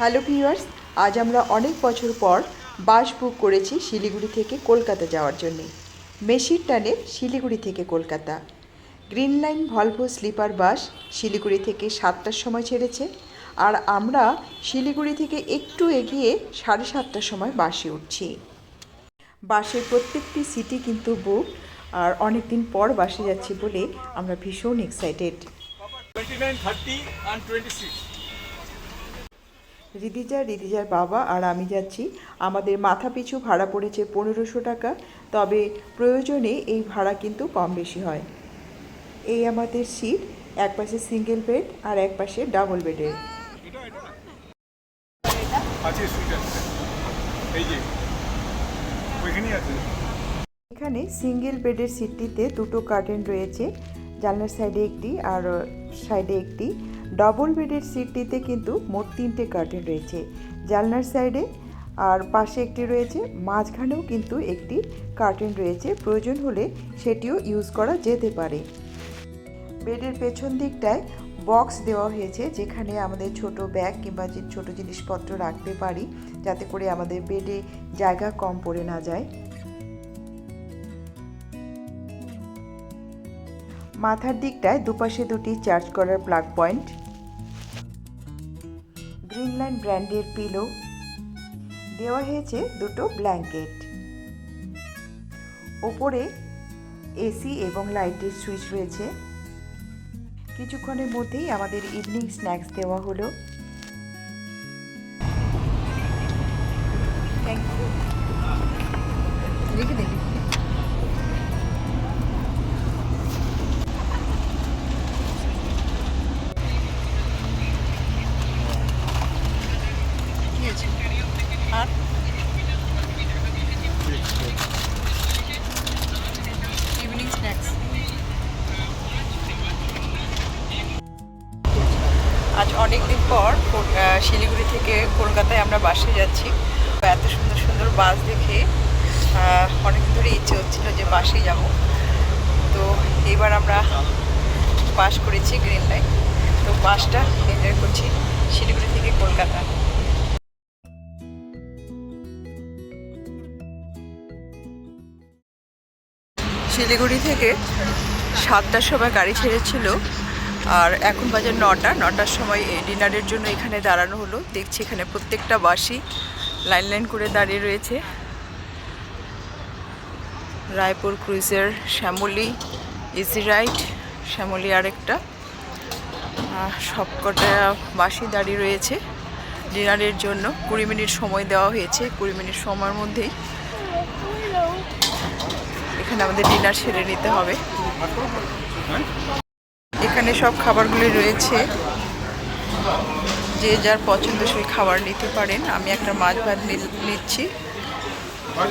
Hello viewers আজ আমরা অনেক বছর পর বাস বুক করেছি শিলিগুড়ি থেকে কলকাতা যাওয়ার জন্য। মেশির টানে শিলিগুড়ি থেকে Kolkata. Green line Volvo sleeper bus Siliguri থেকে সাতটার সময় ছেড়েছে আর আমরা শিলিগুড়ি থেকে একটু এগিয়ে সাড়ে সাতটার সময় বাসে উঠছি। বাসের প্রত্যেকটি সিটি কিন্তু বুক আর অনেক দিন পর বাসে যাচ্ছি বলে আমরা ভীষণ এক্সাইটেড 29, 30 and 26. রিদিজা রিদিজার বাবা আর আমি যাচ্ছি। আমাদের মাথা পিছু ভাড়া পড়েছে পনেরোশো টাকা তবে প্রয়োজনে এই ভাড়া কিন্তু কম বেশি হয়। এই আমাদের সিট এক পাশে সিঙ্গেল বেড আর এক পাশে ডাবল বেডের। এখানে সিঙ্গেল বেডের সিটটিতে দুটো কার্টেন রয়েছে জানলার সাইডে একটি আর সাইডে একটি। ডবল বেডের সিটটিতে কিন্তু মোট তিনটে কার্টেন রয়েছে। জানলার সাইডে আর পাশে একটি রয়েছে, মাঝখানেও কিন্তু একটি কার্টেন রয়েছে। প্রয়োজন হলে সেটিও ইউজ করা যেতে পারে। বেডের পেছন দিকটায় বক্স দেওয়া হয়েছে, যেখানে আমাদের ছোট ব্যাগ কিংবা যে ছোট জিনিসপত্র রাখতে পারি, যাতে করে আমাদের বেডে জায়গা কম পড়ে না যায়। মাথার দিকটায় দুপাশে দুটি চার্জ করার প্লাগ পয়েন্ট লাইন ব্র্যান্ডের পিলো দেওয়া হয়েছে দুটো ব্ল্যাঙ্কেট ওপরে এসি এবং লাইটের সুইচ রয়েছে। কিছুক্ষণের মধ্যেই আমাদের ইভিনিং স্ন্যাক্স দেওয়া হলো। থ্যাংক ইউ অনেক দিন পর শিলিগুড়ি থেকে কলকাতায় আমরা বাসে যাচ্ছি। এত সুন্দর সুন্দর বাস দেখে অনেকদিন ধরে ইচ্ছে হচ্ছিল যে বাসে যাব। তো এবার আমরা বাস করেছি গ্রিন লাইন। তো বাসটা এনজয় করছি শিলিগুড়ি থেকে কলকাতা। শিলিগুড়ি থেকে সাতটার সময় গাড়ি ছেড়েছিল। আর এখন বাজে নটা, নটার সময় ডিনারের জন্য এখানে দাঁড়ানো হলো। দেখছি এখানে প্রত্যেকটা বাসই লাইন লাইন করে দাঁড়িয়ে রয়েছে। রায়পুর ক্রুজের শ্যামলি, ইজি রাইড শ্যামলি আরেকটা। সবকটা বাসই দাঁড়িয়ে রয়েছে ডিনারের জন্য। কুড়ি মিনিট সময় দেওয়া হয়েছে, কুড়ি মিনিট সময়ের মধ্যেই এখানে আমাদের ডিনার সেরে নিতে হবে। এখানে সব খাবারগুলি রয়েছে। যে যার পছন্দসই খাবার নিতে পারেন। আমি একটা মাছ ভাত নিচ্ছি।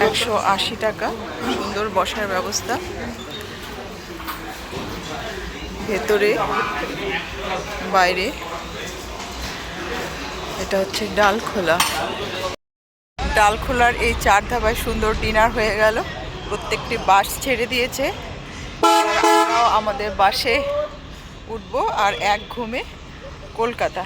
একশো আশি টাকা। সুন্দর বসার ব্যবস্থা। ভেতরে, বাইরে। এটা হচ্ছে ডাল খোলা। ডাল খোলার এই চার ধাবায় সুন্দর ডিনার হয়ে গেল। প্রত্যেকটি বাস ছেড়ে দিয়েছে। আমাদের বাসে উঠবো আর এক ঘুমে কলকাতা।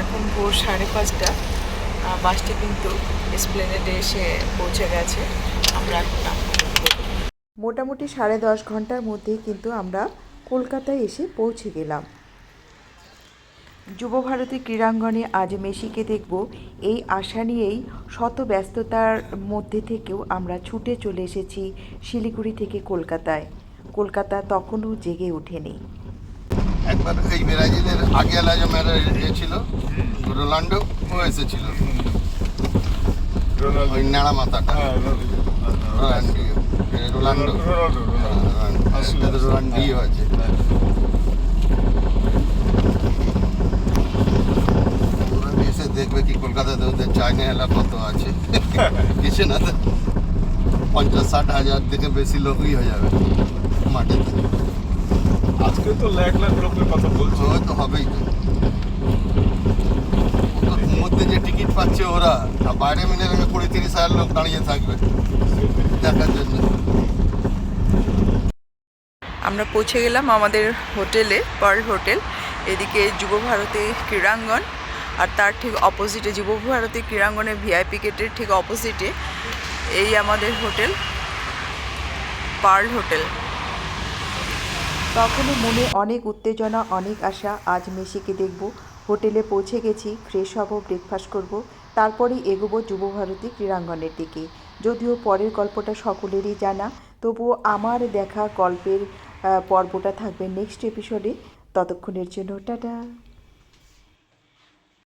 এখন ভোর সাড়ে পাঁচটা বাসটি কিন্তু এসপ্লেনেডে এসে পৌঁছে গেছে। আমরা মোটামুটি সাড়ে দশ ঘণ্টার মধ্যেই কিন্তু আমরা কলকাতায় এসে পৌঁছে গেলাম। যুবভারতী ক্রীড়াঙ্গনে আজ মেসিকে দেখব। এই আশা নিয়েই শত ব্যস্ততার মধ্যে থেকেও আমরা ছুটে চলে এসেছি শিলিগুড়ি থেকে কলকাতায়। কলকাতা তখনও জেগে ওঠেনি। একবার এই ব্রাজিলের আগে মেয়েরা ছিল। রোনাল্ডো ও এসেছিল ওই নাড়া মাথাটা। হ্যাঁ রোনাল্ডিও এ রোনাল্ডো রোনাল্ডো, রোনাল্ডো। রোনাল্ডিও আছে ওরা এসে দেখবে কি কলকাতাতে ওদের চাইনা এলা কত আছে কিছু না তো পঞ্চাশ ষাট হাজার থেকে বেশি লোকই হয়ে যাবে মাঠেতে আজকে তো লাখ লাখ লোকের কথা বলছো ওই তো হবেই তো ওর মধ্যে যে টিকিট পাচ্ছে ওরা আর বাইরে মিলে রেখে কুড়ি তিরিশ হাজার লোক দাঁড়িয়ে থাকবে দেখার জন্য। আমরা পৌঁছে গেলাম আমাদের হোটেলে পার্ল হোটেল। এদিকে যুব ভারতী ক্রীড়াঙ্গন আর তার ঠিক অপোজিটে যুব ভারতী ক্রীড়াঙ্গনের ভিআইপি গেটের ঠিক অপোজিটে এই আমাদের হোটেল পার্ল হোটেল। তখনও মনে অনেক উত্তেজনা অনেক আশা আজ মেসিকে দেখব। হোটেলে পৌঁছে গেছি ফ্রেশ হব ব্রেকফাস্ট করব, তারপরেই এগোবো যুবভারতী ক্রীড়াঙ্গনের দিকে। যদিও পরের গল্পটা সকলেরই জানা, তবুও আমার দেখা গল্পের পর্বটা থাকবে নেক্সট এপিসোডে ততক্ষণের জন্য, টাটা।